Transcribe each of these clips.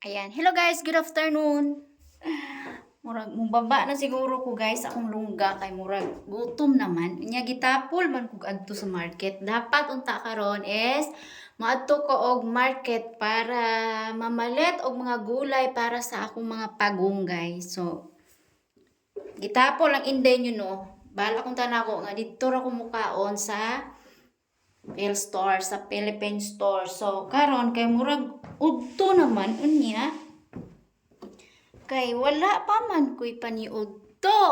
Ayan. Hello guys, good afternoon. Murag mubaba na siguro ko guys akong lungga kay murag gutom naman. Nya gitapol man kog adto sa market. Dapat unta karon is maadto ko og market para mamalit og mga gulay para sa akong mga pagong guys. So gitapol ang inday nyo no. Bala kong tanako nga dito ra ko mukaon sa Phil store sa Philippine store. So karon kay murag udto naman unya. Kay wala pa man ko'y paniudto.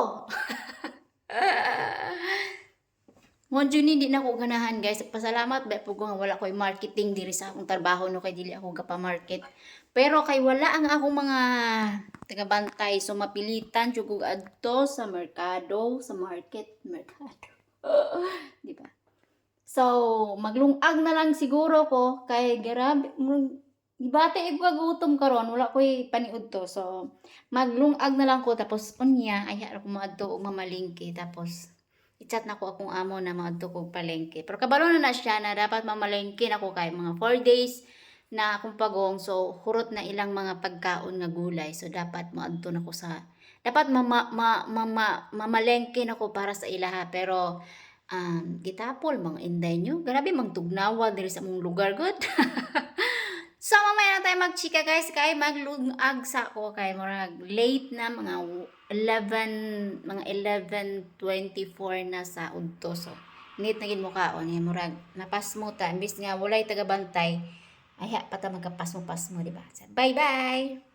Mo jud di na ko ganahan guys. Pasalamat ba po nga wala ko'y marketing diri sa akong trabaho no kay dili ako gapa market. Pero kay wala ang akong mga tagabantay so mapilitan jud ko adto sa merkado, sa market, merkado. So, maglungag na lang siguro ko kay grabe Ibate ig gutom karon wala ko'y paniud to. So, maglungag na lang ko tapos unya ay ara ko maadto og mamalingki tapos i-chat na ko akong amo na maadto ko palengke. Pero kabalo na na siya na dapat mamalengke na ko kay mga 4 days na akong pagong so hurot na ilang mga pagkaon nga gulay. So dapat maadto na ko sa dapat mama, ma, mama, mamalengke na ko para sa ilaha pero um, gitapol mga inday nyo. Grabe mang tugnawa diri sa mong lugar good. So, mamaya na tayo magchika guys, kay maglungag sa ko kay murag late na mga 11 mga 11:24 na sa udto. So, nit na gid mo kaon eh murag napasmo ta imbis nga walay tagabantay. Ay, pa ta magkapasmo-pasmo, di ba? So, Bye-bye.